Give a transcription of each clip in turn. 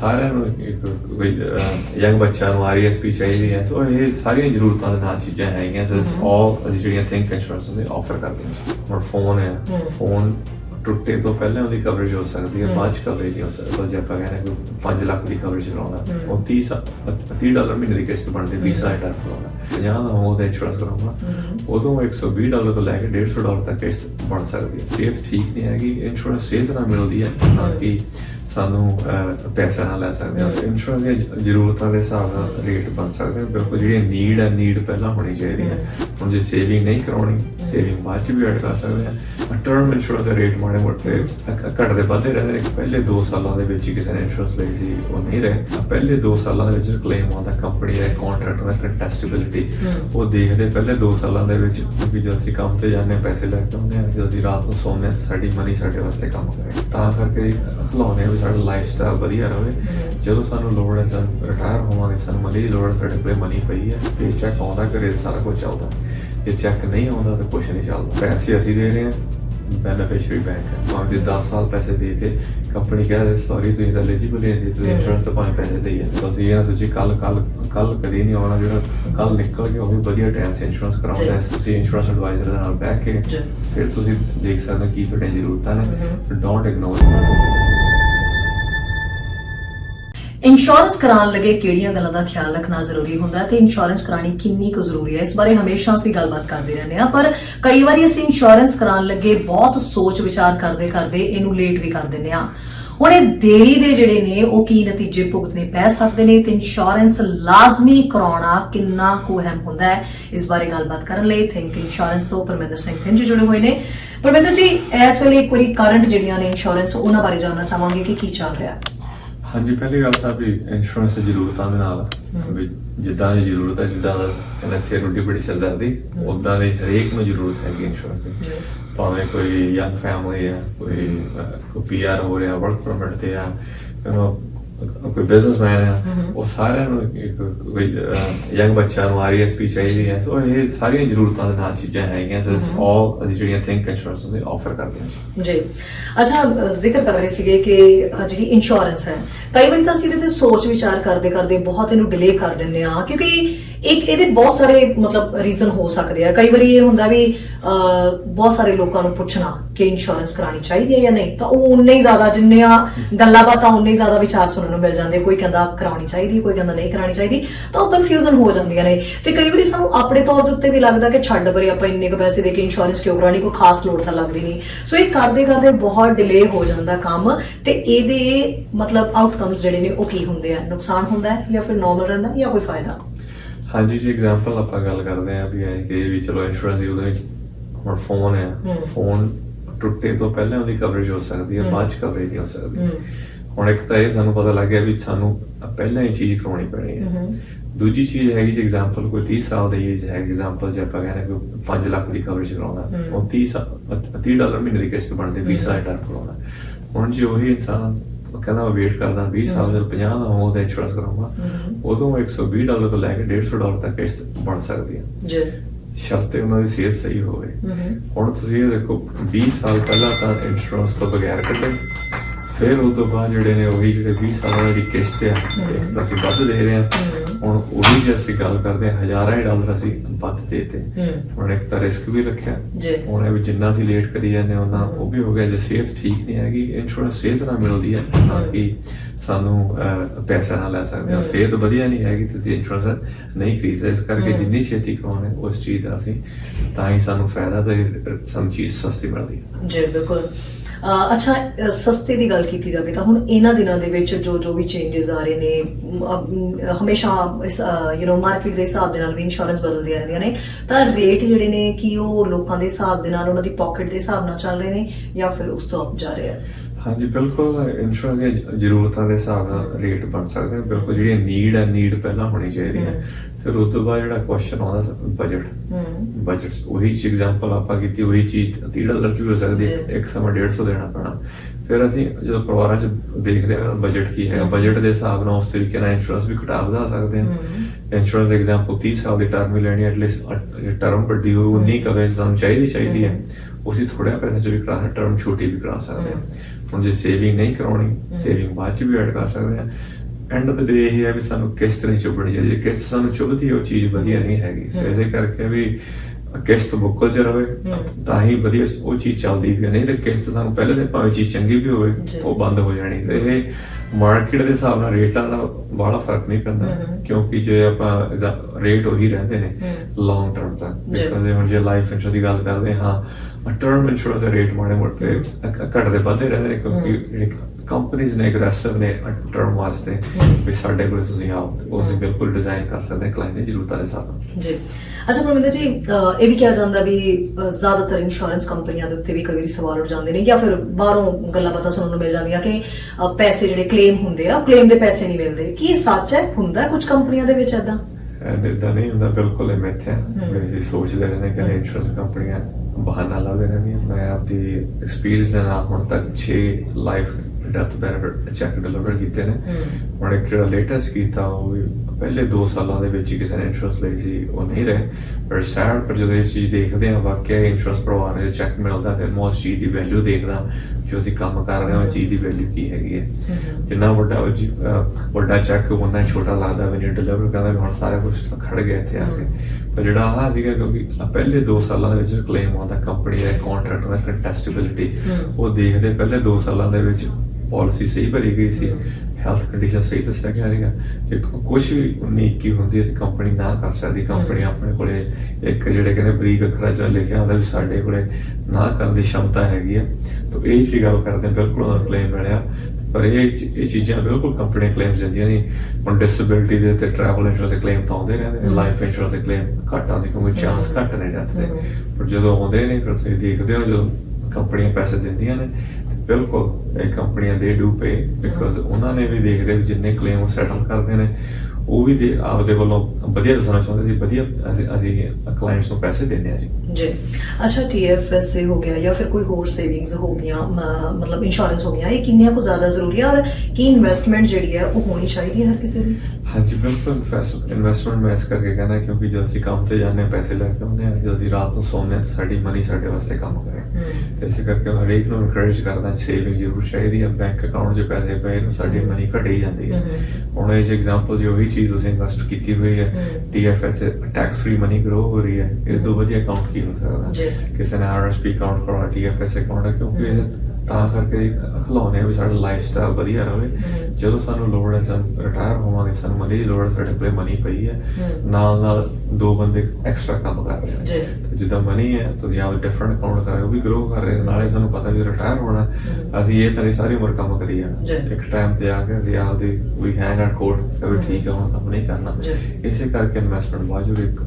ਸਾਰਿਆਂ ਨੂੰ ਇੱਕ ਯੰਗ ਬੱਚਾ ਨੂੰ ਆਰਐਸਪੀ ਚਾਹੀਦੀ ਹੈ ਸੋ ਇਹ ਸਾਰੀਆਂ ਜ਼ਰੂਰਤਾਂ ਦੇ ਨਾਲ ਚੀਜ਼ਾਂ ਹੈਗੀਆਂ ਸੋ ਇਟਸ ਆਲ ਜਿਹੜੀਆਂ ਥਿੰਕ ਇੰਸ਼ੋਰੈਂਸ ਦੇ ਆਫਰ ਕਰਦੇ ਨੇ ਹੁਣ ਫੋਨ ਹੈ। ਫੋਨ ਟੁੱਟੇ ਤੋਂ ਪਹਿਲਾਂ ਉਹਦੀ ਕਵਰੇਜ ਹੋ ਸਕਦੀ ਹੈ। ਬਾਅਦ ਚ ਕਵਰੇਜ ਨਹੀਂ ਹੋ ਸਕਦੀ ਜੇ ਆਪਾਂ ਕਹਿੰਦੇ ਕੋਈ 5 ਲੱਖ ਦੀ ਕਵਰੇਜ ਲਾਉਣਾ। ਉਹ 30 ਸਾ- 30 ਡਾਲਰ ਮਹੀਨੇ ਦੀ ਕਿਸ਼ਤ ਬਣਦੀ 20 ਸਾਲ ਟਰਮ ਲਾਉਣਾ 50 ਦਾ ਦਾ ਇੰਸ਼ੋਰੈਂਸ ਕਰਾਉਣਾ ਉਦੋਂ 120 ਡਾਲਰ ਤੋਂ ਲੈ ਕੇ 150 ਡਾਲਰ ਤੱਕ ਕਿਸ਼ਤ ਬਣ ਸਕਦੀ ਹੈ ਸਿਹਤ ਠੀਕ ਨਹੀਂ ਹੈਗੀ ਇੰਸ਼ੋਰੈਂਸ ਸਿਹਤ ਨਾਲ ਮਿਲਦੀ ਹੈ ਨਾ। ਕਿ ਸਾਨੂੰ ਪੈਸਾ ਨਾਲ ਲੈ ਸਕਦੇ। ਹਾਂ। ਇੰਸ਼ੋਰੈਂਸ ਜ- ਜ਼ਰੂਰਤਾਂ ਦੇ ਹਿਸਾਬ ਨਾਲ ਰੇਟ ਬਣ ਸਕਦੇ ਨੇ ਬਿਲਕੁਲ ਜਿਹੜੀ ਨੀਡ ਹੈ ਨੀਡ ਪਹਿਲਾਂ ਹੋਣੀ ਚਾਹੀਦੀ ਹੈ। ਹੁਣ ਜੇ ਸੇਵਿੰਗ ਨਹੀਂ ਕਰਾਉਣੀ ਸੇਵਿੰਗ ਬਾਅਦ ਚ ਵੀ ਐਡ ਕਰ ਸਕਦੇ ਆ ਟਰਮ ਇੰਸ਼ੋਰੈਂਸ ਦੇ ਰੇਟ ਮਾੜੇ ਮੋਟੇ ਘਟਦੇ ਵੱਧਦੇ ਰਹਿੰਦੇ ਨੇ। ਪਹਿਲੇ 2 ਸਾਲਾਂ ਦੇ ਵਿੱਚ ਕਿਸੇ ਨੇ ਇੰਸ਼ੋਰੈਂਸ ਲਈ ਸੀ ਉਹ ਨਹੀਂ ਰਹੇ। ਪਹਿਲੇ 2 ਸਾਲਾਂ ਦੇ ਵਿੱਚ ਕਲੇਮ ਆਉਂਦਾ ਕੰਪਨੀ ਦਾ ਕੰਟਰੈਕਟ ਦਾ ਕੰਟੈਸਟੇਬਿਲਿਟੀ। ਉਹ ਦੇਖਦੇ ਪਹਿਲੇ 2 ਸਾਲਾਂ ਦੇ ਵਿੱਚ ਕਿ ਜਦੋਂ ਅਸੀਂ ਕੰਮ ਤੇ ਜਾਂਦੇ ਪੈਸੇ ਲੈ ਕੇ ਆਉਂਦੇ ਹਾਂ ਜਦੋਂ ਰਾਤ ਨੂੰ ਸੌਂਦੇ ਸਾਡੀ ਮਨੀ ਸਾਡੇ ਵਾਸਤੇ ਕੰਮ ਕਰੇ। ਤਾਂ ਕਰਕੇ ਹਲਾਉਂਦੇ ਹਾਂ ਵੀ ਸਾਡਾ ਲਾਈਫ ਸਟਾਈਲ ਵਧੀਆ ਰਹੇ। ਜਦੋਂ ਸਾਨੂੰ ਲੋੜ ਹੈ ਸਾਨੂੰ ਰਿਟਾਇਰ ਹੋਵਾਂਗੇ ਸਾਨੂੰ ਮਨੀ ਦੀ ਲੋੜ ਸਾਡੇ ਕੋਲ ਮਨੀ ਪਈ ਹੈ ਪੇ ਚੈੱਕ ਆਉਂਦਾ ਘਰੇ ਸਾਰਾ ਕੁਝ ਚੱਲਦਾ ਜੇ ਚੈੱਕ ਨਹੀਂ ਆਉਂਦਾ ਤਾਂ ਕੁਝ ਨਹੀਂ ਚੱਲਦਾ ਪੈਸੇ ਅਸੀਂ ਦੇ ਰਹੇ ਹਾਂ ਬੈਨੀਫੀਸ਼ੀਅਰੀ ਬੈਂਕ ਹੈ ਭਾਵੇਂ ਜੇ 10 ਸਾਲ ਪੈਸੇ ਦੇ ਤੇ ਕੰਪਨੀ ਕਹਿੰਦੇ ਸੌਰੀ ਤੁਸੀਂ ਤਾਂ ਐਲੀਜੀਬਲ ਨਹੀਂ ਸੀ ਤੁਸੀਂ। ਇੰਸ਼ੋਰੈਂਸ ਤੋਂ ਭਾਵੇਂ ਪੈਸੇ ਦੇਈਏ ਤੁਸੀਂ ਇਹ ਨਾ ਤੁਸੀਂ ਕੱਲ ਕੱਲ ਕੱਲ ਕਦੀ ਨਹੀਂ ਆਉਣਾ ਜਿਹੜਾ ਕੱਲ ਨਿਕਲ ਗਿਆ ਉਹ ਵੀ ਵਧੀਆ ਟਾਈਮ ਸੇ ਇੰਸ਼ੋਰੈਂਸ ਕਰਾਉਂਦਾ ਹੈ ਜੀ। ਤੁਸੀਂ ਇੰਸ਼ੋਰੈਂਸ ਐਡਵਾਈਜ਼ਰ ਦੇ ਨਾਲ ਬਹਿ ਕੇ ਜੀ। ਫਿਰ ਤੁਸੀਂ ਦੇਖ ਸਕਦੇ ਹੋ ਕੀ ਤੁਹਾਡੀਆਂ ਜ਼ਰੂਰਤਾਂ ਨੇ। ਡੋਂਟ ਇਗਨੋਰ ਇੰਸ਼ੋਰੈਂਸ ਕਰਾਉਣ ਲੱਗੇ ਕਿਹੜੀਆਂ ਗੱਲਾਂ ਦਾ ਖਿਆਲ ਰੱਖਣਾ ਜ਼ਰੂਰੀ ਹੁੰਦਾ ਹੈ ਤੇ ਇੰਸ਼ੋਰੈਂਸ ਕਰਾਣੀ ਕਿੰਨੀ ਕੁ ਜ਼ਰੂਰੀ ਹੈ? ਇਸ ਬਾਰੇ ਹਮੇਸ਼ਾ ਅਸੀਂ ਗੱਲਬਾਤ ਕਰਦੇ ਰਹਿੰਦੇ ਹਾਂ, ਪਰ ਕਈ ਵਾਰੀ ਅਸੀਂ ਇੰਸ਼ੋਰੈਂਸ ਕਰਾਉਣ ਲੱਗੇ ਬਹੁਤ ਸੋਚ ਵਿਚਾਰ ਕਰਦੇ ਕਰਦੇ ਇਹਨੂੰ ਲੇਟ ਵੀ ਕਰ ਦਿੰਦੇ ਹਾਂ। ਹੁਣ ਇਹ ਦੇਰੀ ਦੇ ਜਿਹੜੇ ਨੇ, ਉਹ ਕੀ ਨਤੀਜੇ ਭੁਗਤਣੇ ਪੈ ਸਕਦੇ ਨੇ ਤੇ ਇੰਸ਼ੋਰੈਂਸ ਲਾਜ਼ਮੀ ਕਰਾਉਣਾ ਕਿੰਨਾ ਕੁ ਅਹਿਮ ਹੁੰਦਾ ਹੈ? ਇਸ ਬਾਰੇ ਗੱਲਬਾਤ ਕਰਨ ਲਈ ਥਿੰਕ ਇੰਸ਼ੋਰੈਂਸ ਤੋਂ ਪਰਮਿੰਦਰ ਸਿੰਘ ਥਿੰਜ ਜੁੜੇ ਹੋਏ ਨੇ। ਪਰਮਿੰਦਰ ਜੀ, ਇਸ ਵੇਲੇ ਇੱਕ ਵਾਰੀ ਕਰੰਟ ਜਿਹੜੀਆਂ ਨੇ ਇੰਸ਼ੋਰੈਂਸ ਉਹਨਾਂ ਬਾਰੇ ਜਾਣਨਾ ਚਾਹਾਂਗੇ ਕਿ ਕੀ ਚੱਲ ਰਿਹਾ ਹੈ? ਹਾਂਜੀ ਪਹਿਲੀ ਗੱਲ ਤਾਂ ਵੀ ਇੰਸ਼ੋਰੈਂਸ ਦੀ ਜ਼ਰੂਰਤਾਂ ਦੇ ਨਾਲ। ਵੀ ਜਿੱਦਾਂ ਦੀ ਜ਼ਰੂਰਤ ਹੈ ਜਿੱਦਾਂ ਦਾ ਕਹਿੰਦਾ ਸਿਰ ਰੋਟੀ ਬੜੀ ਸਰਦਰਦੀ। ਉਦਾਂ ਦੀ ਹਰੇਕ ਨੂੰ ਜ਼ਰੂਰਤ ਹੈਗੀ ਇੰਸ਼ੋਰੈਂਸ ਦੀ। ਭਾਵੇਂ ਕੋਈ ਯੰਗ ਫੈਮਿਲੀ ਹੈ ਕੋਈ ਕੋਈ ਪੀਆਰ ਹੋ ਰਿਹਾ ਵਰਕ ਪਰਮਿਟ ਤੇ ਆ know, ਕੋਈ ਬਿਜ਼ਨਸਮੈਨ ਹੈ। ਉਹ ਸਾਰਿਆਂ ਨੂੰ ਇੱਕ ਯੰਗ ਬੱਚਾ ਨੂੰ ਆਰਐਸਪੀ ਚਾਹੀਦੀ ਹੈ ਸੋ ਇਹ ਸਾਰੀਆਂ ਜ਼ਰੂਰਤਾਂ ਦੇ ਨਾਲ ਚੀਜ਼ਾਂ ਹੈਗੀਆਂ ਸੋ ਇਟਸ। ਆਲ ਜਿਹੜੀਆਂ ਥਿੰਕ ਇੰਸ਼ੋਰੈਂਸ ਦੇ ਆਫਰ ਕਰਦੇ ਨੇ ਜੀ ਅੱਛਾ ਜ਼ਿਕਰ ਕਰ ਰਹੇ ਸੀਗੇ ਕਿ ਜਿਹੜੀ ਇੰਸ਼ੋਰੈਂਸ ਹੈ ਕਈ ਵਾਰੀ ਤਾਂ ਅਸੀਂ ਇਹਦੇ ਤੇ ਸੋਚ ਵਿਚਾਰ ਕਰਦੇ ਕਰਦੇ ਬਹੁਤ ਇਹਨੂੰ ਡਿਲੇ ਕਰ ਦਿੰਦੇ ਆ ਕਿਉਂਕਿ ਇੱਕ ਇਹਦੇ ਬਹੁਤ ਸਾਰੇ ਮਤਲਬ ਰੀਜ਼ਨ ਹੋ ਸਕਦੇ ਆ। ਕਈ ਵਾਰੀ ਇਹ ਹੁੰਦਾ ਵੀ ਬਹੁਤ ਸਾਰੇ ਲੋਕਾਂ ਨੂੰ ਪੁੱਛਣਾ ਕਿ ਇੰਸ਼ੋਰੈਂਸ ਕਰਾਣੀ ਚਾਹੀਦੀ ਹੈ ਜਾਂ ਨਹੀਂ। ਤਾਂ ਉਹ ਉਨੇ ਹੀ ਜ਼ਿਆਦਾ ਜਿੰਨੀਆਂ ਗੱਲਾਂ ਬਾਤਾਂ, ਉਨੇ ਹੀ ਜ਼ਿਆਦਾ ਵਿਚਾਰ ਸੁਣਨ ਨੂੰ ਮਿਲ ਜਾਂਦੇ। ਕੋਈ ਕਹਿੰਦਾ ਕਰਾਉਣੀ ਚਾਹੀਦੀ, ਕੋਈ ਕਹਿੰਦਾ ਨਹੀਂ ਕਰਾਉਣੀ ਚਾਹੀਦੀ। ਤਾਂ ਉਹ ਕਨਫਿਊਜ਼ਨ ਹੋ ਜਾਂਦੀਆਂ ਨੇ। ਤੇ ਕਈ ਵਾਰੀ ਸਾਨੂੰ ਆਪਣੇ ਤੌਰ ਦੇ ਉੱਤੇ ਵੀ ਲੱਗਦਾ ਕਿ ਛੱਡ ਪਰੇ ਆਪਾਂ ਇੰਨੇ ਕੁ ਪੈਸੇ ਦੇ ਕੇ ਇੰਸ਼ੋਰੈਂਸ ਕਿਉਂ ਕਰਾਣੀ ਕੋਈ ਖਾਸ ਲੋੜ ਤਾਂ ਲੱਗਦੀ ਨਹੀਂ। ਸੋ ਇਹ ਕਰਦੇ ਕਰਦੇ ਬਹੁਤ ਡਿਲੇ ਹੋ ਜਾਂਦਾ ਕੰਮ। ਤੇ ਇਹਦੇ ਮਤਲਬ ਆਊਟਕਮਸ ਜਿਹੜੇ ਨੇ ਉਹ ਕੀ ਹੁੰਦੇ ਆ? ਨੁਕਸਾਨ ਹੁੰਦਾ ਹੈ ਜਾਂ ਫਿਰ ਨਾਰਮਲ ਰਹਿੰਦਾ ਜਾਂ ਕੋਈ ਫਾਇਦਾ? ਹਾਂਜੀ ਜੀ ਐਗਜ਼ਾਮਪਲ ਆਪਾਂ ਗੱਲ ਕਰਦੇ ਆ ਵੀ ਇਹ ਕਿ ਵੀ ਚਲੋ ਇੰਸ਼ੋਰੈਂਸ ਦੀ ਉਹਦੇ ਵਿੱਚ ਹੁਣ ਫੋਨ ਹੈ। ਫੋਨ ਟੁੱਟੇ ਤੋਂ ਪਹਿਲਾਂ ਉਹਦੀ ਕਵਰੇਜ ਹੋ ਸਕਦੀ ਹੈ। ਬਾਅਦ ਚ ਕਵਰੇਜ ਨਹੀਂ ਹੋ ਸਕਦੀ। ਹੁਣ ਇੱਕ ਤਾਂ ਇਹ ਸਾਨੂੰ ਪਤਾ ਲੱਗ ਗਿਆ ਵੀ ਸਾਨੂੰ ਪਹਿਲਾਂ ਹੀ ਚੀਜ਼ ਕਰਾਉਣੀ ਪੈਣੀ ਹੈ। ਦੂਜੀ ਚੀਜ਼ ਹੈਗੀ ਜੀ ਐਗਜ਼ਾਮਪਲ ਕੋਈ 30 ਸਾਲ ਦੀ ਏਜ ਹੈ ਐਗਜ਼ਾਮਪਲ ਜੇ ਆਪਾਂ ਕਹਿੰਦੇ ਕੋਈ 5 ਲੱਖ ਦੀ ਕਵਰੇਜ ਕਰਾਉਂਦਾ। ਉਹ 30 ਸਾ- 30 ਡਾਲਰ ਮਹੀਨੇ ਦੀ ਕਿਸ਼ਤ ਬਣਦੀ 20 ਸਾਲ ਟਰਮ ਕਰਾਉਂਦਾ। ਹੁਣ ਜੇ ਉਹੀ ਇਨਸਾਨ ਕਹਿੰਦਾ ਮੈਂ ਵੇਟ ਕਰਦਾ 20 ਸਾਲ ਜਦੋਂ 50 ਦਾ ਹੋਊ ਤਾਂ ਇੰਸ਼ੋਰੈਂਸ ਕਰਾਉਂਗਾ। ਉਦੋਂ 120 ਡਾਲਰ ਤੋਂ ਲੈ ਕੇ 150 ਡਾਲਰ ਤੱਕ ਕਿਸ਼ਤ ਬਣ ਸਕਦੀ ਹੈ ਜੀ। ਸ਼ਰਤੇ ਉਹਨਾਂ ਦੀ ਸਿਹਤ ਸਹੀ ਹੋਵੇ। ਹੁਣ ਤੁਸੀਂ ਇਹ ਦੇਖੋ 20 ਸਾਲ ਪਹਿਲਾਂ ਤਾਂ ਇੰਸ਼ੋਰੈਂਸ ਤੋਂ ਬਗੈਰ ਕੱਢੇ ਫਿਰ ਉਹ ਤੋਂ ਬਾਅਦ ਜਿਹੜੇ ਨੇ ਉਹੀ ਜਿਹੜੇ 20 ਸਾਲਾਂ ਦੀ ਕਿਸ਼ਤ ਇੱਕ ਤਾਂ ਅਸੀਂ ਵੱਧ ਦੇ ਰਹੇ ਹਾਂ ਹੁਣ ਉਹੀ ਜੇ ਅਸੀਂ ਗੱਲ ਕਰਦੇ ਹਾਂ ਹਜ਼ਾਰਾਂ ਹੀ ਡਾਲਰ ਅਸੀਂ ਵੱਧ ਦੇਤੇ। ਹੁਣ ਇੱਕ ਤਾਂ ਰਿਸਕ ਵੀ ਰੱਖਿਆ। ਹੁਣ ਇਹ ਵੀ ਜਿੰਨਾ ਅਸੀਂ ਲੇਟ ਕਰੀ ਜਾਂਦੇ ਉਹਨਾਂ ਉਹ ਵੀ ਹੋ ਗਿਆ। ਜੇ ਸਿਹਤ ਠੀਕ ਨਹੀਂ ਹੈਗੀ ਇੰਸ਼ੋਰੈਂਸ ਸਿਹਤ ਨਾਲ ਮਿਲਦੀ ਹੈ ਨਾ ਕਿ ਸਾਨੂੰ ਪੈਸਾ ਨਾਲ ਲੈ ਸਕਦੇ ਹਾਂ। ਸਿਹਤ ਵਧੀਆ ਨਹੀਂ ਹੈਗੀ ਤੇ ਤੁਸੀਂ ਇੰਸ਼ੋਰੈਂਸ ਨਹੀਂ ਖਰੀਦ ਸਕਦੇ। ਇਸ ਕਰਕੇ। ਜਿੰਨੀ ਛੇਤੀ ਕਰਾਉਣੇ ਉਸ ਚੀਜ਼ ਦਾ ਅਸੀਂ ਤਾਂ ਹੀ ਸਾਨੂੰ ਫਾਇਦਾ ਤੇ ਸਾਨੂੰ ਚੀਜ਼ ਸਸਤੀ ਮਿਲਦੀ ਹੈ। ਜੀ ਬਿਲਕੁਲ। ਅੱਛਾ ਸਸਤੇ ਦੀ ਗੱਲ ਕੀਤੀ ਜਾਵੇ ਤਾਂ ਹੁਣ ਇਹਨਾਂ ਦਿਨਾਂ ਦੇ ਵਿੱਚ ਜੋ ਜੋ ਵੀ ਚੇਂਜਸ ਆ ਰਹੇ ਨੇ ਹਮੇਸ਼ਾ ਯੂ نو ਮਾਰਕੀਟ ਦੇ ਹਿਸਾਬ ਦੇ ਨਾਲ ਵੀ ਇੰਸ਼ੋਰੈਂਸ ਬਦਲਦੀਆਂ ਰਹਿੰਦੀਆਂ ਨੇ, ਤਾਂ ਰੇਟ ਜਿਹੜੇ ਨੇ ਕਿ ਉਹ ਲੋਕਾਂ ਦੇ ਹਿਸਾਬ ਦੇ ਨਾਲ ਉਹਨਾਂ ਦੀ ਪਾਕਟ ਦੇ ਹਿਸਾਬ ਨਾਲ ਚੱਲ ਰਹੇ ਨੇ ਜਾਂ ਫਿਰ ਉਸ ਤੋਂ ਅਪ ਜਾ ਰਿਹਾ ਹੈ? ਹਾਂਜੀ ਬਿਲਕੁਲ ਇੰਸ਼ੋਰੈਂਸ ਦੀਆਂ ਜ਼ਰੂਰਤਾਂ ਦੇ ਹਿਸਾਬ ਨਾਲ ਰੇਟ ਬਣ ਸਕਦੇ ਆ। ਬਿਲਕੁਲ ਜਿਹੜੀ ਨੀਡ ਹੈ ਨੀਡ ਪਹਿਲਾਂ ਹੋਣੀ ਚਾਹੀਦੀ ਹੈ। ਫਿਰ ਉਸ ਤੋਂ ਬਾਅਦ ਜਿਹੜਾ ਕੁਐਸਚਨ ਆਉਂਦਾ ਬਜਟ ਹਮ ਬਜਟ ਉਹੀ ਚ ਐਗਜ਼ਾਮਪਲ ਆਪਾਂ ਕੀਤੀ ਉਹੀ ਚੀਜ਼ 30 ਡਾਲਰ ਚ ਵੀ ਹੋ ਸਕਦੀ ਹੈ। ਇੱਕ ਸਮਾਂ 150 ਦੇਣਾ ਪੈਣਾ। ਫਿਰ ਅਸੀਂ ਜਦੋਂ ਪਰਿਵਾਰਾਂ ਚ ਦੇਖਦੇ ਹਾਂ ਬਜਟ ਕੀ ਹਮ। ਬਜਟ ਦੇ ਹਿਸਾਬ ਨਾਲ ਉਸ ਤਰੀਕੇ ਨਾਲ ਇੰਸ਼ੋਰੈਂਸ ਵੀ ਘਟਾ ਵਧਾ ਸਕਦੇ ਹਾਂ। ਇੰਸ਼ੋਰੈਂਸ ਐਗਜ਼ਾਮਪਲ 30 ਸਾਲ ਦੀ ਟਰਮ ਹੀ ਲੈਣੀ ਐਟਲੀਸਟ ਟਰਮ ਵੱਡੀ ਹੋਊ ਉਨੀ ਕਵਰੇਜ ਸਾਨੂੰ ਚਾਹੀਦੀ ਚਾਹੀਦੀ ਹੈ। ਉਸੇ ਥੋੜ੍ਹਾ ਪੈਸੇ ਚ ਵੀ ਕਰਾ ਟਰਮ ਛੋਟੀ ਵੀ ਕਰਾ ਸਕਦੇ ਹਾਂ ਹੁਣ ਜੇ ਸੇਵਿੰਗ ਨਹੀਂ ਕਰਾਉਣੀ ਸੇਵਿੰਗ ਬਾਅਦ ਚ ਵੀ ਐਡ ਕਰ ਸਕਦੇ ਆ ਐਂਡ ਆਫ ਦ ਡੇ ਇਹ ਹੈ ਵੀ ਸਾਨੂੰ ਕਿਸ਼ਤ ਨਹੀਂ ਚੁੱਭਣੀ ਚਾਹੀਦੀ ਕਿਸ਼ਤ ਸਾਨੂੰ ਚੁੱਭਦੀ ਹੈ, ਉਹ ਚੀਜ਼ ਵਧੀਆ ਨਹੀਂ ਹੈਗੀ ਸੋ। ਇਸੇ ਕਰਕੇ ਵੀ ਕਿਸ਼ਤ ਬੁੱਕਲ ਚ ਰਵੇ। ਤਾਂ ਹੀ ਵਧੀਆ ਉਹ ਚੀਜ਼ ਚੱਲਦੀ ਵੀ ਹੈ। ਨਹੀਂ ਤੇ ਕਿਸ਼ਤ ਸਾਨੂੰ ਪਹਿਲੇ ਦਿਨ ਭਾਵੇਂ ਚੀਜ਼ ਚੰਗੀ ਵੀ ਹੋਵੇ। ਉਹ ਬੰਦ ਹੋ ਜਾਣੀ ਤੇ ਇਹ ਮਾਰਕੀਟ ਦੇ ਹਿਸਾਬ ਨਾਲ ਰੇਟਾਂ ਦਾ ਬੜਾ ਫ਼ਰਕ ਨਹੀਂ ਪੈਂਦਾ। ਕਿਉਂਕਿ ਜੇ ਆਪਾਂ ਰੇਟ ਉਹੀ ਰਹਿੰਦੇ ਨੇ। ਲੌਂਗ ਟਰਮ ਤੱਕ ਜੀ। ਬਿਕਾਜ਼ ਹੁਣ ਜੇ ਲਾਈਫ ਇੰਸ਼ੋਰੈਂਸ ਦੀ ਗੱਲ ਕਰਦੇ ਹਾਂ ਟਰਮ ਇੰਸ਼ੋਰੈਂਸ ਦੇ ਰੇਟ ਮਾੜੇ ਮੋਟੇ ਘਟਦੇ ਵੱਧਦੇ ਰਹਿੰਦੇ ਨੇ ਕਿਉਂਕਿ ਕੰਪਨੀਆਂ ਨੇ ਐਗਰੈਸਿਵ ਨੇ ਟਰਮ ਵਾਸਤੇ। ਵੀ ਸਾਡੇ ਕੋਲ ਤੁਸੀਂ ਆਓ ਉਹ ਅਸੀਂ। ਬਿਲਕੁਲ ਡਿਜ਼ਾਈਨ ਕਰ ਸਕਦੇ ਕਲਾਇੰਟ ਦੀ ਜ਼ਰੂਰਤਾਂ ਦੇ ਹਿਸਾਬ ਜੀ ਅੱਛਾ ਪਰਮਿੰਦਰ ਜੀ ਇਹ ਵੀ ਕਿਹਾ ਜਾਂਦਾ ਵੀ ਜ਼ਿਆਦਾਤਰ ਇੰਸ਼ੋਰੈਂਸ ਕੰਪਨੀਆਂ ਦੇ ਉੱਤੇ ਵੀ ਕਈ ਵਾਰੀ ਸਵਾਲ ਉੱਠ ਜਾਂਦੇ ਨੇ ਜਾਂ ਫਿਰ ਬਾਹਰੋਂ ਗੱਲਾਂ ਬਾਤਾਂ ਸੁਣਨ ਨੂੰ ਮਿਲ ਜਾਂਦੀਆਂ ਕਿ ਪੈਸੇ ਜਿਹੜੇ ਕਲੇਮ ਹੁੰਦੇ ਆ ਕਲੇਮ ਦੇ ਪੈਸੇ ਨਹੀਂ ਮਿਲਦੇ ਕੀ ਸੱਚ ਹੈ ਹੁੰਦਾ ਕੁਝ ਕੰਪਨੀਆਂ ਦੇ ਵਿੱਚ ਐਦਾਂ ਇਦਾਂ ਨਹੀਂ ਹੁੰਦਾ ਬਿਲਕੁਲ ਇਹ ਮਿੱਥ ਹੈ। ਵੀ ਅਸੀਂ ਸੋਚਦੇ ਰਹਿੰਦੇ ਕਿ। ਇੰਸ਼ੋਰੈਂਸ ਕੰਪਨੀਆਂ ਬਹਾਨਾ ਲਾਉਂਦੇ ਰਹਿੰਦੀਆਂ ਮੈਂ ਆਪਦੀ ਐਕਸਪੀਰੀਅੰਸ ਦੇ ਨਾਲ ਹੁਣ ਤੱਕ 6 life death benefit cheque deliver ਕੀਤੇ ਨੇ। ਹੁਣ ਇੱਕ ਜਿਹੜਾ ਲੇਟੈਸਟ ਕੀਤਾ ਉਹ ਪਹਿਲੇ 2 ਸਾਲਾਂ ਦੇ ਵਿੱਚ ਕਿਸੇ ਨੇ ਇੰਸ਼ੋਰੈਂਸ ਲਈ ਸੀ ਉਹ ਨਹੀਂ ਰਹੇ। ਪਰ ਸੈਡ ਪਰ ਜਦੋਂ ਇਹ ਚੀਜ਼ ਦੇਖਦੇ ਆ ਵਾਕਿਆ ਇੰਸ਼ੋਰੈਂਸ ਪਰਿਵਾਰ ਨੂੰ ਚੈੱਕ ਮਿਲਦਾ ਫਿਰ ਮੈਂ ਉਸ ਚੀਜ਼ ਦੀ ਵੈਲਿਊ ਦੇਖਦਾ ਜੋ ਅਸੀਂ ਕੰਮ ਕਰ ਰਹੇ ਹਾਂ ਉਹ ਚੀਜ਼ ਦੀ ਵੈਲਿਊ ਕੀ ਹੈਗੀ ਹੈ। ਜਿੰਨਾ ਵੱਡਾ ਉਹ ਜੀ- ਅਹ ਵੱਡਾ ਚੈੱਕ ਉਹਨਾਂ ਛੋਟਾ ਲੱਗਦਾ ਵੀ ਨਹੀਂ ਡਿਲੀਵਰ ਕਰਦਾ ਵੀ ਹੁਣ ਸਾਰਾ ਕੁਝ ਖੜ ਗਿਆ ਇੱਥੇ ਆ ਕੇ। ਪਰ ਜਿਹੜਾ ਆਹ ਸੀਗਾ ਕਿਉਂਕਿ ਪਹਿਲੇ 2 ਸਾਲਾਂ ਦੇ ਵਿੱਚ ਕਲੇਮ ਆਉਂਦਾ ਕੰਪਨੀ ਦਾ ਕੰਟਰੈਕਟ ਦਾ ਕੰਟੈਸਟੇਬਿਲਿਟੀ। ਉਹ ਦੇਖਦੇ ਪਹਿਲੇ 2 ਸਾਲਾਂ ਦੇ ਵਿੱਚ ਪਾਲਿਸੀ ਸਹੀ ਭਰੀ ਗਈ ਸੀ। ਹੈਲਥ ਕੰਡੀਸ਼ਨ ਸਹੀ ਦੱਸਿਆ ਗਿਆ ਸੀਗਾ ਜੇ ਕੁਝ ਵੀ 19 21 ਹੁੰਦੀ ਹੈ ਤੇ ਕੰਪਨੀ ਨਾ ਕਰ ਸਕਦੀ ਕੰਪਨੀ। ਆਪਣੇ ਕੋਲੇ ਇੱਕ ਜਿਹੜੇ ਕਹਿੰਦੇ ਬਰੀਕ ਅੱਖਰਾਂ 'ਚ ਲਿਖਿਆ ਹੁੰਦਾ ਵੀ ਸਾਡੇ ਕੋਲੇ ਨਾ ਕਰਨ ਦੀ ਸ਼ਮਤਾ ਹੈਗੀ ਆ ਤਾਂ ਇਹ ਜਿਹੜੀ ਗੱਲ ਕਰਦੇ ਬਿਲਕੁਲ ਉਹਨਾਂ ਕਲੇਮ ਮਿਲਿਆ ਪਰ ਇਹ ਇਹ ਚੀਜ਼ਾਂ ਬਿਲਕੁਲ ਕੰਪਨੀ ਕਲੇਮ ਦਿੰਦੀਆਂ ਨਹੀਂ ਹੁਣ ਡਿਸੇਬਿਲਿਟੀ ਦੇ ਤੇ ਟਰੈਵਲ ਇੰਸ਼ੋਰੈਂਸ ਦੇ ਕਲੇਮ ਤਾਂ ਆਉਂਦੇ ਰਹਿੰਦੇ ਨੇ। ਲਾਈਫ ਇੰਸ਼ੋਰੈਂਸ ਦੇ ਕਲੇਮ ਘੱਟ ਆਉਂਦੇ ਕਿਉਂਕਿ ਚਾਂਸ। ਘੱਟ ਨੇ ਡੈਥ ਦੇ। ਪਰ ਜਦੋਂ ਆਉਂਦੇ ਨੇ ਫਿਰ ਤੁਸੀਂ ਦੇਖਦੇ ਹੋ ਜਦੋਂ ਕੰਪਨੀਆਂ ਪੈਸੇ ਦਿੰਦੀਆਂ ਨੇ ਬਿਲਕੁਲ ਇਹ ਕੰਪਨੀਆਂ ਦੇ ਡੂ ਪੇ ਬਿਕਾਜ਼ ਉਹਨਾਂ ਨੇ ਵੀ ਦੇਖਦੇ ਵੀ ਜਿੰਨੇ ਕਲੇਮ ਸੈਟਲ ਕਰਦੇ ਨੇ, ਉਹ ਵੀ ਦੇ ਆਪਦੇ ਵੱਲੋਂ ਵਧੀਆ ਦੱਸਣਾ ਚਾਹੁੰਦੇ ਸੀ ਵਧੀਆ ਅਸੀਂ- ਅਸੀਂ ਕਲਾਇੰਟਸ ਨੂੰ ਪੈਸੇ ਦਿੰਦੇ ਆ ਜੀ। ਜੀ। ਅੱਛਾ ਟੀਐਫਐਸਏ ਹੋ ਗਿਆ ਜਾਂ ਫਿਰ ਕੋਈ ਹੋਰ ਸੇਵਿੰਗਸ ਹੋ ਗਈਆਂ ਮਤਲਬ ਇੰਸ਼ੋਰੈਂਸ ਹੋ ਗਿਆ ਇਹ ਕਿੰਨੀਆਂ ਕੁ ਜ਼ਿਆਦਾ ਜ਼ਰੂਰੀ ਹੈ ਔਰ ਕੀ ਇਨਵੈਸਟਮੈਂਟ ਜਿਹੜੀ ਹੈ ਉਹ ਹੋਣੀ ਚਾਹੀਦੀ ਹੈ ਹਰ ਕਿਸੇ ਦੀ? ਹਾਂਜੀ ਬਿਲਕੁਲ ਇਨਵੈਸਟਮੈਂਟ ਮੈਂ ਇਸ ਕਰਕੇ ਕਹਿੰਦਾ ਕਿਉਂਕਿ ਜਦ ਅਸੀਂ ਕੰਮ ਤੇ ਜਾਂਦੇ ਪੈਸੇ ਲੈ ਕੇ ਆਉਂਦੇ ਜਦ ਅਸੀਂ ਰਾਤ ਨੂੰ ਸੌਂਦੇ ਤਾਂ ਸਾਡੀ ਮਨੀ ਸਾਡੇ ਵਾਸਤੇ ਕੰਮ ਕਰੇ। ਤੇ ਇਸੇ ਕਰਕੇ ਮੈਂ ਹਰੇਕ ਨੂੰ ਇਨਕਰੇਜ ਕਰਦਾ ਸੇਵਿੰਗ ਜ਼ਰੂਰ ਚਾਹੀਦੀ ਹੈ ਬੈਂਕ ਅਕਾਊਂਟ 'ਚ ਪੈਸੇ ਪਏ ਨੂੰ ਸਾਡੀ। ਮਨੀ ਘਟੀ ਜਾਂਦੀ ਹੈ। ਹੁਣ ਇਹ ਐਗਜ਼ਾਮਪਲ ਜੋ ਉਹੀ ਚੀਜ਼ ਤੁਸੀਂ ਇਨਵੈਸਟ ਕੀਤੀ ਹੋਈ ਹੈ TFS tax free money grow ਹੋ ਰਹੀ ਹੈ। ਇਹ ਤੋਂ ਵਧੀਆ ਅਕਾਊਂਟ ਕੀ ਹੋ ਸਕਦਾ। ਕਿਸੇ ਨੇ RSP ਅਕਾਊਂਟ ਕਰਵਾ TFS ਅਕਾਊਂਟ ਕਿਉਂਕਿ ਇਹ ਤਾਂ ਕਰਕੇ ਖਿਲਾਉਣੇ ਵੀ ਸਾਡਾ ਲਾਈਫ ਸਟਾਈਲ ਵਧੀਆ ਰਹੇ। ਜਦੋਂ ਸਾਨੂੰ ਲੋੜ ਹੈ ਸਾਨੂੰ ਰਿਟਾਇਰ ਹੋਵਾਂਗੇ ਸਾਨੂੰ ਮਨੀ ਦੀ ਲੋੜ ਹੈ ਸਾਡੇ ਕੋਲੇ ਮਨੀ ਪਈ ਹੈ। ਨਾਲ ਨਾਲ ਦੋ ਬੰਦੇ ਐਕਸਟਰਾ ਕੰਮ ਕਰ ਰਹੇ। ਨੇ ਜਿੱਦਾਂ ਮਨੀ ਹੈ ਤੁਸੀਂ ਆਪ ਡਿਫਰੈਂਟ ਅਕਾਊਂਟ ਕਰ ਰਹੇ ਹੋ ਉਹ ਵੀ ਗਰੋ ਕਰ ਰਹੇ ਨਾਲੇ ਸਾਨੂੰ ਪਤਾ ਵੀ ਰਿਟਾਇਰ ਹੋਣਾ। ਅਸੀਂ ਇਹ ਤਾਂ ਨਹੀਂ ਸਾਰੀ ਉਮਰ ਕੰਮ ਕਰੀ। ਜਾਣਾ ਇੱਕ ਟਾਈਮ ਤੇ ਆ ਕੇ ਅਸੀਂ ਆਪਦੀ ਵੀ ਹੈਂਗ ਐਂਡ ਕੋਡ ਵੀ ਠੀਕ ਹੈ ਹੁਣ ਕੰਮ ਨਹੀਂ ਕਰਨਾ। ਇਸੇ ਕਰਕੇ ਇਨਵੈਸਟਮੈਂਟ ਵਾਜੂਰ ਇੱਕ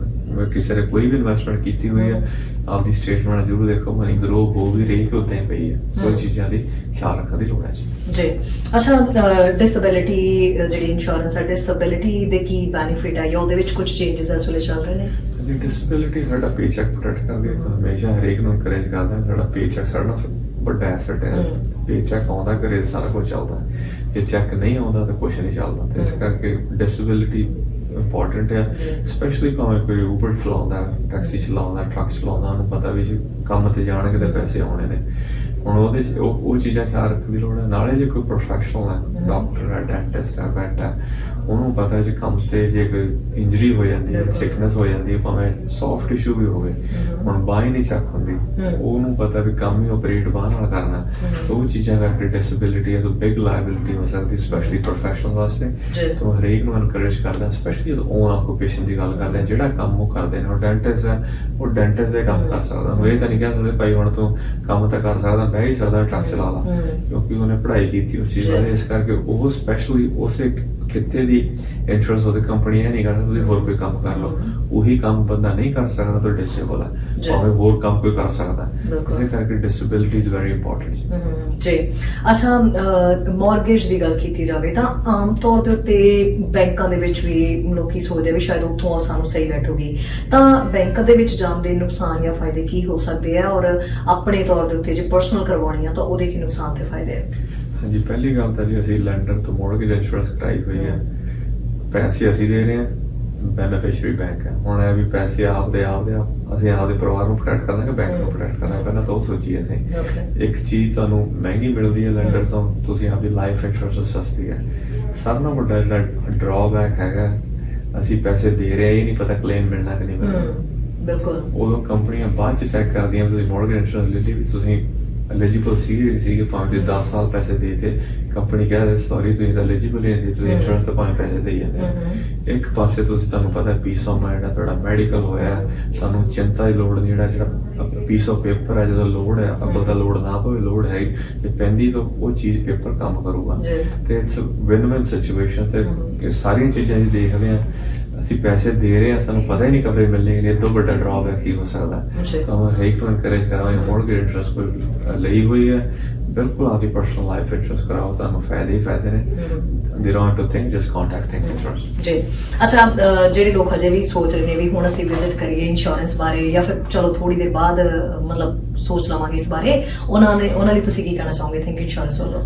ਕਿਸੇ ਨੇ ਕੋਈ ਵੀ ਇਨਵੈਸਟਮੈਂਟ ਕੀਤੀ ਹੋਈ ਹੈ ਆਪਦੀ ਸਟੇਟਮੈਂਟ ਜ਼ਰੂਰ ਦੇਖੋ ਮਨੀ ਗਰੋ ਹੋ ਵੀ ਰਹੀ ਕਿ ਉਦਾਂ ਹੀ ਪਈ ਹੈ ਸੋ ਇਹ। ਚੀਜ਼ਾਂ ਦੀ ਖਿਆਲ ਰੱਖਣ ਦੀ ਲੋੜ ਹੈ ਜੀ ਜੀ ਅੱਛਾ ਡਿਸੇਬਿਲਿਟੀ ਜਿਹੜੀ ਇੰਸ਼ੋਰੈਂਸ ਹੈ ਡਿਸੇਬਿਲਿਟੀ ਦੇ ਕੀ ਬੈਨੀਫਿਟ ਹੈ ਜਾਂ ਉਹਦੇ ਵਿੱਚ ਕੁਝ ਚੇਂਜਸ ਇਸ ਵੇਲੇ ਚੱਲ ਰਹੇ ਨੇ ਜੀ ਡਿਸੇਬਿਲਿਟੀ ਸਾਡਾ ਪੇਚੈਕ ਪ੍ਰੋਟੈਕਟ ਕਰਦੀ ਹੈ ਹਮੇਸ਼ਾ ਹਰੇਕ ਨੂੰ ਇਨਕਰੇਜ ਕਰਦਾ ਹੈ ਸਾਡਾ ਪੇਚੈਕ ਸਾਡਾ ਵੱਡਾ ਐਸੈਟ ਹੈ। ਪੇਚੈਕ ਆਉਂਦਾ ਤਾਂ ਸਾਰਾ ਕੁਝ ਚੱਲਦਾ। ਜੇ ਚੈੱਕ ਨਹੀਂ ਆਉਂਦਾ ਤਾਂ ਕੁਝ ਨਹੀਂ ਚੱਲਦਾ ਤੇ ਇਸ। ਕਰਕੇ ਡਿਸੇਬਿਲਿਟੀ ਇੰਪੋਰਟੈਂਟ ਹੈ ਸਪੈਸ਼ਲੀ ਭਾਵੇਂ ਕੋਈ ਉਬਰ ਚਲਾਉਂਦਾ ਟੈਕਸੀ ਚਲਾਉਂਦਾ ਟਰੱਕ ਚਲਾਉਂਦਾ, ਉਹਨੂੰ ਪਤਾ ਵੀ ਜੇ ਕੰਮ ਤੇ ਜਾਣਗੇ ਤਾਂ ਪੈਸੇ ਆਉਣੇ ਨੇ। ਹੁਣ ਉਹਦੇ 'ਚ ਉਹ ਉਹ ਚੀਜ਼ਾਂ ਖਿਆਲ ਰੱਖਣ ਦੀ ਲੋੜ ਹੈ। ਨਾਲੇ ਜੇ ਕੋਈ ਪ੍ਰੋਫੈਸ਼ਨਲ ਹੈ ਡਾਕਟਰ ਹੈ ਵੈਟ ਹੈ ਉਹਨੂੰ ਪਤਾ ਜੇ ਕੰਮ ਤੇ ਜੇ ਕੋਈ ਇੰਜਰੀ ਹੋ ਜਾਂਦੀ ਹੈ। ਸਿਕਨੈਸ ਹੋ ਜਾਂਦੀ ਹੈ ਭਾਵੇਂ ਸੌਫਟ ਇਸ਼ੂ ਵੀ ਹੋਵੇ। ਹੁਣ ਬਾਹ ਨਹੀਂ ਚੱਕ ਹੁੰਦੀ। ਉਹਨੂੰ ਪਤਾ ਵੀ ਕੰਮ ਹੀ ਆਪਰੇਟ ਬਾਹ ਨਾਲ ਕਰਨਾ। ਤਾਂ ਉਹ ਚੀਜ਼ਾਂ ਕਰਕੇ ਡਿਸੇਬਿਲਿਟੀ ਹੈ ਤਾਂ ਬਿਗ ਲਾਇਬਿਲਿਟੀ ਹੋ ਸਕਦੀ ਸਪੈਸ਼ਲੀ ਪ੍ਰੋਫੈਸ਼ਨਲ ਵਾਸਤੇ। ਤਾਂ ਹਰੇਕ ਨੂੰ ਐਨਕਰੇਜ ਕਰਦਾ ਸਪੈਸ਼ਲੀ ਜਦੋਂ ਓਨ ਆਕੂਪੇਸ਼ਨ ਦੀ ਗੱਲ ਕਰਦੇ ਆ ਜਿਹੜਾ ਕੰਮ ਉਹ ਕਰਦੇ ਨੇ ਉਹ ਡੈਂਟਿਸਟ ਹੈ ਉਹ ਡੈਂਟਿਸਟ ਦੇ ਕੰਮ। ਕਰ ਸਕਦਾ ਉਹ ਇਹ ਤਾਂ ਨਹੀਂ ਕਹਿ ਸਕਦੇ ਭਾਈ ਹੁਣ ਤੂੰ ਕੰਮ ਤਾਂ ਕਰ ਸਕਦਾ ਬਹਿ ਹੀ ਸਕਦਾ ਟਰੱਕ ਚਲਾ ਲਾ। ਕਿਉਂਕਿ ਉਹਨੇ ਪੜ੍ਹਾਈ ਕੀਤੀ ਉਸ ਚੀਜ਼। ਬਾਰੇ ਇਸ ਕਰਕੇ ਉਹ ਸਪੈਸ਼ਲੀ ਉਸੇ ਖਿੱਤੇ ਦੀ ਇੰਸ਼ੋਰੈਂਸ ਉਹਦੀ ਕੰਪਨੀ ਇਹ ਨਹੀਂ ਕਰਦਾ ਤੁਸੀਂ ਹੋਰ ਕੋਈ ਕੰਮ ਕਰ ਲਓ। ਉਹੀ ਕੰਮ ਬੰਦਾ ਨਹੀਂ ਕਰ ਸਕਦਾ ਤਾਂ ਡਿਸੇਬਲ ਹੈ। ਭਾਵੇਂ ਹੋਰ ਕੰਮ ਕੋਈ ਕਰ ਸਕਦਾ। ਇਸੇ ਕਰਕੇ ਡਿਸੇਬਿਲਿਟੀ ਇਜ਼ ਵੈਰੀ ਇੰਪੋਰਟੈਂਟ ਜੀ। ਅੱਛਾ ਮਾਰਗੇਜ ਦੀ ਗੱਲ ਕੀਤੀ ਜਾਵੇ ਤਾਂ ਆਮ ਤੌਰ ਦੇ ਉੱਤੇ ਬੈਂਕਾਂ ਦੇ ਵਿੱਚ ਵੀ ਲੋਕੀ ਸੋਚਦੇ ਵੀ ਸ਼ਾਇਦ ਉੱਥੋਂ ਸਾਨੂੰ ਸਹੀ ਬੈਠੂਗੀ ਤਾਂ ਬੈਂਕ ਦੇ ਵਿੱਚ ਜਾਣ ਦੇ ਨੁਕਸਾਨ ਜਾਂ ਫਾਇਦੇ ਕੀ ਹੋ ਸਕਦੇ ਆ? ਔਰ ਆਪਣੇ ਤੌਰ ਦੇ ਉੱਤੇ ਜੇ ਪਰਸਨਲ ਕਰਵਾਉਣੀ ਆ ਤਾਂ ਉਹਦੇ ਕੀ ਨੁਕਸਾਨ ਤੇ ਫਾਇਦੇ ਆ? ਹਾਂਜੀ ਪਹਿਲੀ ਗੱਲ ਤਾਂ ਜੀ ਅਸੀਂ ਲੈਂਡਰ ਤੋਂ ਮੋਰਗੇਜ ਇੰਸ਼ੋਰੈਂਸ ਕਰਾਈ ਹੋਈ ਹੈ। ਪੈਸੇ ਅਸੀਂ ਦੇ ਰਹੇ ਹਾਂ ਬੈਨੀਫੀਸ਼ੀਅਰੀ ਬੈਂਕ ਹੈ। ਹੁਣ ਇਹ ਵੀ ਪੈਸੇ ਆਪਦੇ ਆਪਦੇ ਆਪ ਅਸੀਂ ਆਪਦੇ ਪਰਿਵਾਰ ਨੂੰ ਪ੍ਰੋਟੈਕਟ ਕਰਨਾ ਕਿ ਬੈਂਕ ਨੂੰ ਪ੍ਰੋਟੈਕਟ ਕਰਨਾ ਪਹਿਲਾਂ ਤਾਂ ਉਹ ਸੋਚੀਏ ਅਸੀਂ ਇੱਕ ਚੀਜ਼ ਤੁਹਾਨੂੰ ਮਹਿੰਗੀ ਮਿਲਦੀ ਹੈ ਲੈਂਡਰ ਤੋਂ ਤੁਸੀਂ ਆਪਦੀ ਲਾਈਫ ਇੰਸ਼ੋਰੈਂਸ ਸਸਤੀ ਹੈ। ਸਭ ਨਾਲੋਂ ਵੱਡਾ ਜਿਹੜਾ ਡਰਾਬੈਕ ਹੈਗਾ ਅਸੀਂ ਪੈਸੇ ਦੇ ਰਹੇ ਹਾਂ, ਨਹੀਂ ਪਤਾ ਕਲੇਮ ਮਿਲਣਾ ਕਿ ਨਹੀਂ ਮਿਲਣਾ। ਬਿਲਕੁਲ। ਉਦੋਂ ਕੰਪਨੀਆਂ ਬਾਅਦ ਚ ਚੈੱਕ ਕਰਦੀਆਂ ਤੁਸੀਂ ਮੋਰਗੇਜ ਇੰਸ਼ੋਰੈਂਸ ਲਈ ਵੀ ਤੁਸੀਂ ਐਲੀਜੀਬਲ ਸੀ ਸੀਗੇ ਭਾਵੇਂ ਜੇ 10 ਸਾਲ ਪੈਸੇ ਦੇ ਤੇ। ਕੰਪਨੀ ਕਹਿੰਦੇ ਸੌਰੀ ਤੁਸੀਂ ਤਾਂ ਐਲੀਜੀਬਲ ਨਹੀਂ ਸੀ ਤੁਸੀਂ। ਇੰਸ਼ੋਰੈਂਸ ਤਾਂ ਭਾਵੇਂ ਪੈਸੇ ਦੇ ਹੀ ਜਾਂਦੇ ਇੱਕ ਪਾਸੇ ਤੁਸੀਂ ਤੁਹਾਨੂੰ ਪਤਾ ਪੀਸ ਆਫ ਮਾਈਂਡ ਹੈ ਤੁਹਾਡਾ ਮੈਡੀਕਲ ਹੋਇਆ ਸਾਨੂੰ ਚਿੰਤਾ ਦੀ ਲੋੜ ਨਹੀਂ ਜਿਹੜਾ ਜਿਹੜਾ ਪੀਸ ਆਫ ਪੇਪਰ ਹੈ ਜਦੋਂ ਲੋੜ ਹੈ ਅੱਬਲ ਤਾਂ ਲੋੜ ਨਾ ਪਵੇ ਲੋੜ ਹੈ ਜੇ ਪੈਂਦੀ ਤਾਂ ਉਹ ਚੀਜ਼ ਪੇਪਰ ਕੰਮ ਕਰੂਗਾ। ਤੇ ਇਟਸ ਵਿਨ ਵਿਨ ਸਿਚੁਏਸ਼ਨ ਤੇ ਸਾਰੀਆਂ ਚੀਜ਼ਾਂ ਜੀ ਦੇਖਦੇ ਆ ਅਸੀਂ ਪੈਸੇ ਦੇ ਰਹੇ ਆ ਸਾਨੂੰ ਪਤਾ ਹੀ ਨਹੀਂ ਕਬਰੇ ਮਿਲਣਗੇ ਇਹ ਤੋਂ ਵੱਡਾ ਡਰਾਪ ਹੈ ਕੀ ਹੋ ਸਕਦਾ? ਤਾਂ ਮੈਂ ਹਰੇਕ ਨੂੰ encourage ਕਰਾਂਗਾ ਮੋਰਗੇਜ ਇੰਟਰਸਟ ਕੋਈ ਲਈ ਹੋਈ ਹੈ। ਬਿਲਕੁਲ ਆਪਦੀ ਪਰਸਨਲ ਲਾਈਫ ਇੰਸ਼ੋਰੈਂਸ ਕਰਾਓ ਤੁਹਾਨੂੰ ਫਾਇਦੇ ਹੀ ਫਾਇਦੇ ਨੇ। They don't to think just contact think insurance ਜੀ। ਅੱਛਾ ਜਿਹੜੇ ਲੋਕ ਹਜੇ ਵੀ ਸੋਚ ਰਹੇ ਨੇ ਵੀ ਹੁਣ ਅਸੀਂ ਵਿਜ਼ਿਟ ਕਰੀਏ ਇੰਸ਼ੋਰੈਂਸ ਬਾਰੇ ਜਾਂ ਫਿਰ ਚਲੋ ਥੋੜੀ ਦੇਰ ਬਾਅਦ ਮਤਲਬ ਸੋਚ ਲਵਾਂਗੇ ਇਸ ਬਾਰੇ ਉਹਨਾਂ ਨੇ ਉਹਨਾਂ ਲਈ ਤੁਸੀਂ ਕੀ ਕਹਿਣਾ ਚਾਹੋਗੇ? ਥਿੰਕ ਇੰਸ਼ੋਰੈਂਸ ਵੱਲੋਂ।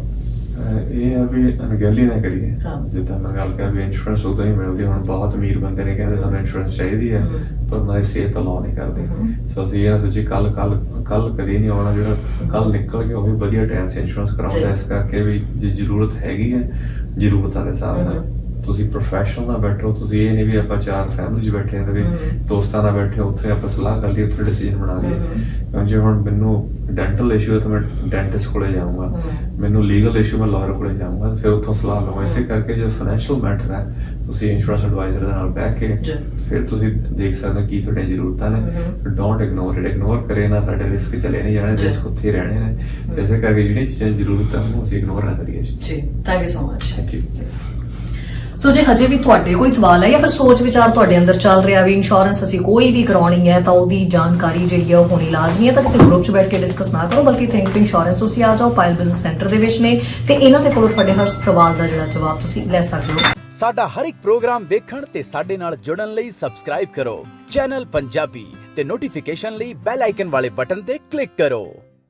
ਇਹ ਆ ਵੀ ਅਣਗਹਿਲੀ ਨਾ ਕਰੀਏ। ਜਿੱਦਾਂ ਮੈਂ ਗੱਲ ਕਰ ਵੀ ਇੰਸ਼ੋਰੈਂਸ ਉਦੋਂ ਹੀ ਮਿਲਦੀ ਹੁਣ ਬਹੁਤ ਅਮੀਰ ਬੰਦੇ ਨੇ ਕਹਿੰਦੇ ਸਾਨੂੰ ਇੰਸ਼ੋਰੈਂਸ ਚਾਹੀਦੀ ਹੈ। ਪਰ ਦੀ ਸਿਹਤ ਅਲਾਉ ਨਹੀਂ ਕਰਦੇ। ਸੋ ਅਸੀਂ ਇਹ ਨਾ ਸੋਚੀ ਕੱਲ ਕੱਲ ਕੱਲ ਕਦੀ ਨਹੀਂ ਆਉਣਾ ਜਿਹੜਾ ਕੱਲ ਨਿਕਲ ਗਿਆ ਉਹ ਵੀ ਵਧੀਆ ਟਾਈਮ ਸੇ ਇੰਸ਼ੋਰੈਂਸ ਕਰਾਉਂਦਾ। ਇਸ ਕਰਕੇ ਵੀ ਜੇ ਜ਼ਰੂਰਤ ਹੈਗੀ ਹੈ ਜ਼ਰੂਰਤਾਂ ਦੇ ਹਿਸਾਬ ਨਾਲ। ਤੁਸੀਂ ਪ੍ਰੋਫੈਸ਼ਨਲ ਨਾਲ ਬੈਠੋ ਤੁਸੀਂ ਇਹ ਨਹੀਂ ਵੀ ਆਪਾਂ ਚਾਰ ਫੈਮਿਲੀ 'ਚ ਬੈਠੇ ਹਾਂ ਤੇ ਵੀ। ਦੋਸਤਾਂ ਨਾਲ ਬੈਠੇ ਉੱਥੇ ਆਪਾਂ ਸਲਾਹ ਕਰ ਲਈ ਉੱਥੇ ਡਿਸੀਜਨ ਬਣਾ। ਕਿਉਂ ਜੇ ਹੁਣ ਮੈਨੂੰ ਡੈਂਟਲ ਇਸ਼ੂ ਹੈ ਤਾਂ ਮੈਂ ਡੈਂਟਿਸਟ ਕੋਲੇ ਜਾਊਂਗਾ। ਮੈਨੂੰ ਲੀਗਲ ਇਸ਼ੂ ਮੈਂ ਲਾਇਰ ਕੋਲੇ ਜਾਊਂਗਾ ਫਿਰ ਉੱਥੋਂ ਸਲਾਹ ਲਵਾਂ ਇਸੇ। ਕਰਕੇ ਜੇ ਫਾਈਨੈਂਸ਼ੀਅਲ ਮੈਟਰ ਹੈ ਤੁਸੀਂ ਇੰਸ਼ੋਰੈਂਸ ਐਡਵਾਈਜ਼ਰ ਦੇ ਨਾਲ ਬਹਿ ਕੇ। ਫਿਰ ਤੁਸੀਂ ਦੇਖ ਸਕਦੇ ਹੋ ਕੀ ਤੁਹਾਡੀਆਂ ਜ਼ਰੂਰਤਾਂ ਨੇ। ਡੋਂਟ ਇਗਨੋਰ ਇਟ ਇਗਨੋਰ ਕਰੇ ਨਾ ਸਾਡੇ ਰਿਸਕ ਚਲੇ ਨਹੀਂ ਜਾਣੇ। ਰਿਸਕ ਉੱਥੇ ਰਹਿਣੇ ਨੇ ਇਸੇ ਕਰਕੇ ਜਿਹੜੀਆਂ ਚੀਜ਼ਾਂ ਜ਼ਰੂਰਤ ਉਹਨੂੰ ਅਸੀਂ ਇਗਨੋਰ ਨਾ ਕਰੀਏ ਜੀ thank you so much thank you so ਜੇ ਹਜੇ ਵੀ ਤੁਹਾਡੇ ਕੋਈ ਸਵਾਲ ਹੈ ਜਾਂ ਫਿਰ ਸੋਚ ਵਿਚਾਰ ਤੁਹਾਡੇ ਅੰਦਰ ਚੱਲ ਰਿਹਾ ਵੀ ਇੰਸ਼ੋਰੈਂਸ ਅਸੀਂ ਕੋਈ ਵੀ ਕਰਾਉਣੀ ਹੈ, ਤਾਂ ਉਹਦੀ ਜਾਣਕਾਰੀ ਜਿਹੜੀ ਹੈ ਉਹ ਹੋਣੀ ਲਾਜ਼ਮੀ ਹੈ। ਤਾਂ ਕਿਸੇ ਗਰੁੱਪ 'ਚ ਬੈਠ ਕੇ ਡਿਸਕਸ ਨਾ ਕਰੋ, ਬਲਕਿ ਥਿੰਕ ਇੰਸ਼ੋਰੈਂਸ ਤੁਸੀਂ ਆ ਜਾਓ ਪਾਇਲ ਬਿਜ਼ਨਸ ਸੈਂਟਰ ਦੇ ਵਿੱਚ ਨੇ। ਤੇ ਇਹਨਾਂ ਦੇ ਕੋਲੋਂ ਤੁਹਾਡੇ ਹਰ ਸਵਾਲ ਦਾ ਜਿਹੜਾ ਜਵਾਬ ਤੁਸੀਂ ਲੈ ਸਕਦੇ ਹੋ। ਸਾਡਾ ਹਰ ਇੱਕ ਪ੍ਰੋਗਰਾਮ ਵੇਖਣ ਤੇ ਸਾਡੇ ਨਾਲ ਜੁੜਨ ਲਈ ਸਬਸਕ੍ਰਾਈਬ ਕਰੋ। ਚੈਨਲ ਪੰਜਾਬੀ ਤੇ ਨੋਟੀਫਿਕੇਸ਼ਨ ਲਈ ਬੈਲ ਆਈਕਨ ਵਾਲੇ ਬਟਨ ਤੇ ਕਲਿੱਕ ਕਰੋ।